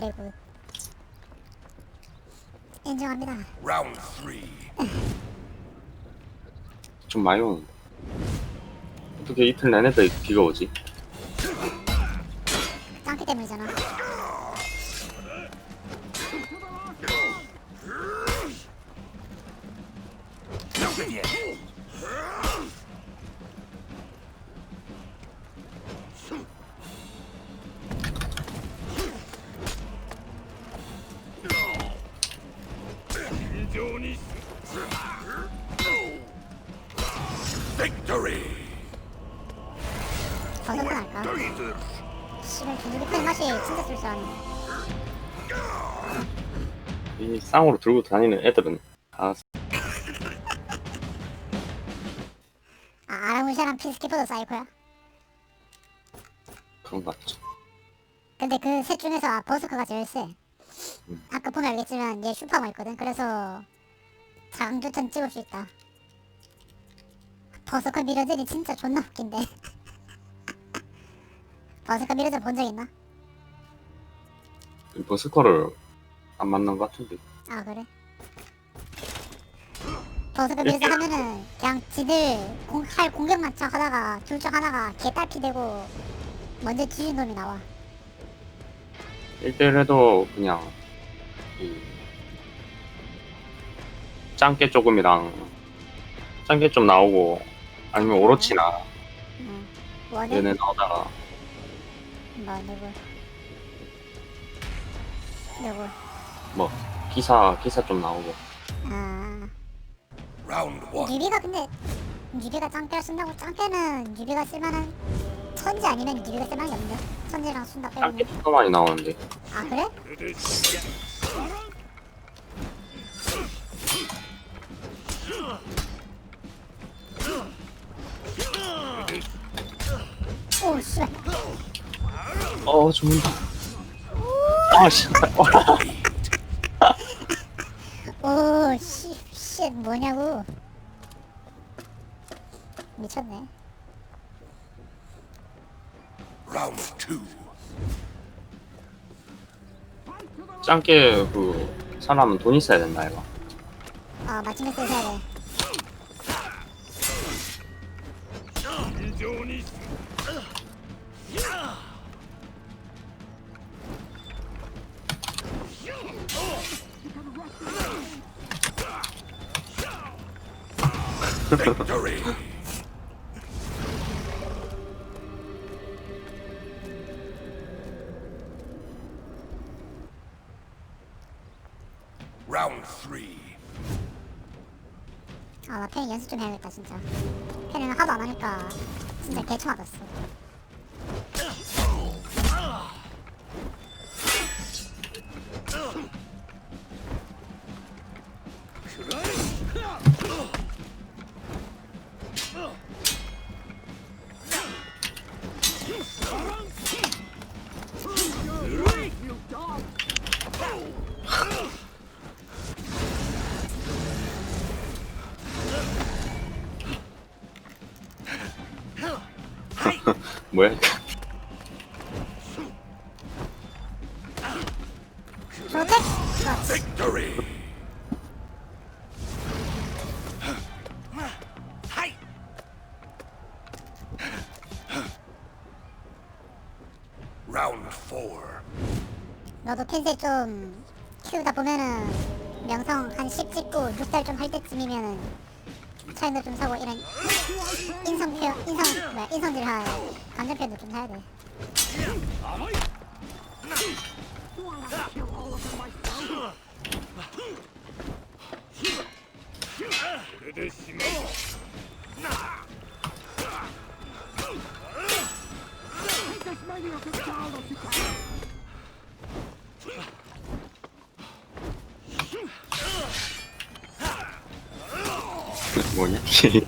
굿. 인정합니다. Round three. 좀 많이 오는데. 어떻게 이틀 내내 비- 비가 오지? 짱기 때문이잖아. Victory. 버섯 할까? Breather. 씨발 분위기 큰 맛이 진짜 쏠쏠하네. 이 쌍으로 들고 다니는 애들은 다 아, 아라무샤랑 피스키퍼도 사이코야. 그런 것 같죠. 근데 그 셋 중에서 아, 버스커가 제일 세. 음. 아까 보면 알겠지만 얘 슈퍼가 있거든. 그래서 장두턴 찍을 수 있다. 버스커 미러들이 진짜 존나 웃긴데. 버스커 미러들 본적 있나? 버스커를 안 만난 것 같은데. 아 그래? 버스커 미러들 하면은 그냥 지들 공, 할 공격만 척 하다가 둘 중 하나가 개딸피 되고 먼저 뒤진 놈이 나와. 1대1 해도 그냥 이 짱깨 조금이랑 짱깨 좀 나오고 아니면 오로치나 응. 얘네 나오다가 뭐 누구? 누구? 뭐 기사 기사 좀 나오고 아 Round one. 뉴비가 근데 뉴비가 짱깨를 쓴다고 짱깨는 뉴비가 쓸만한 천지 아니면 뉴비가 쓸만한 게 없는데 천지랑 순다 짱깨 빼고는 더 많이 나오는데 아 그래? 오어 죽는다. 아 씨발 오 씨 씨 뭐냐고. 미쳤네. Round two. 짱깨 그 사람은 돈 있어야 된다 이거. 아 마침 메시지 해야 돼. 아나 팬 연습 좀 해야겠다 진짜. 팬은 하도 안 하니까 진짜 개처맞았어 뭐야 프로텍? 그렇지 Victory. Round four. 너도 펜세 좀 키우다 보면은 명성 한 10 찍고 6달 좀할 때쯤이면은 차이도 좀 사고 이런 인성 표현 인성 뭐야 인성질 할 감정 표현도 좀 사야 돼 Merci.